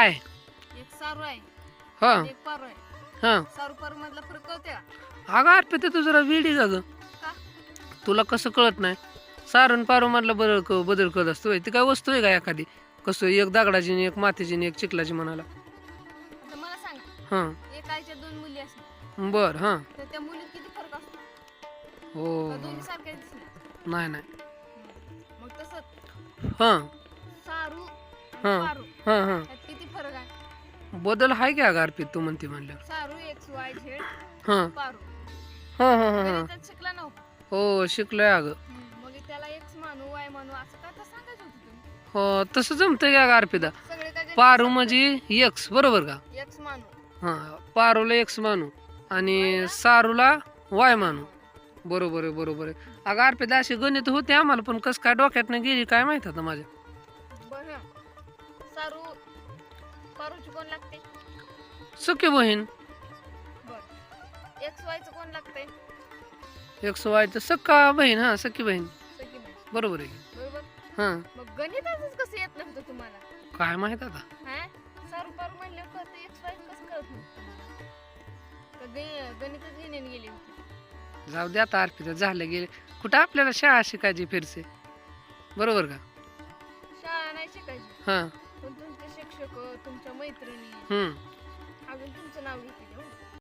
काय? एक सारू आहे. हा. एक पारू आहे. हा. सारू पारू मधला फरक कळते का? अगं अर्पिता तू जरा वेडी का ग का? तुला कसं कळत नाही? सारण पारो मधला बदल क- बदल करत असतो ती काय वस्तू आहे का एखादी? कसं एक दगडाची आणि एक मातीची आणि एक चिखलाची म्हणाला. आता मला सांग. हां. एक आईच्या दोन मुली असतात. बर हां. तर त्या मुलीत किती फरक असतो? हो. का दोन्ही सारख्या दिसणार नाही नाही. मग तसंच. हां. सारू हा. पारू. हां हां. किती बदल आहे की अगं अर्पित? तू म्हणते म्हणल्यावर सारू एक्स वाय झेड हां. पारू. हां हां हां. हां गणितात शिकला नव्हता. हो शिकलोय अगं. मग त्याला एक्स मानू वाय मानू असं काय तर सांगायचं होतं तुम्ही? हो तसं जमतंय का अगं अर्पिता? सगळे काय पारू म्हणजे एक्स बरोबर का? एक्स मानू हां पारूला एक्स मानू आणि सारूला वाय मानू बरोबर आहे बरोबर आहे. अगं अर्पिता अशी गणित होते आम्हाला पण कसं काय डोक्यातनं गेली काय माहीत आता माझ्या? बरं सारू पारूची कोण लागते? सख्य बहीण. बर. एक्स वायचं कोण लागतंय? एक्स सक्का बहीण हां सख्खी बहीण. बरोबर आहे. बरोबर? हां. मग गणिताचंच कसं येत नव्हतं तुम्हाला? काय माहीत आता? हा? सारू पारू म्हणले कळतं एक्स वाय कसं कळत नव्हतं तुम्हाला का गण- गणितच घेण्याने गेली होती. जाऊ दे आता अर्पिता झालं गेले. कुठं आपल्याला शाळा शिकायची फिरसे? बरोबर का? शाळा नाही शिकायची. हां. शिक्षक तुमच्या मैत्रिणी हम्म अजून तुमचं नाव घेते हो.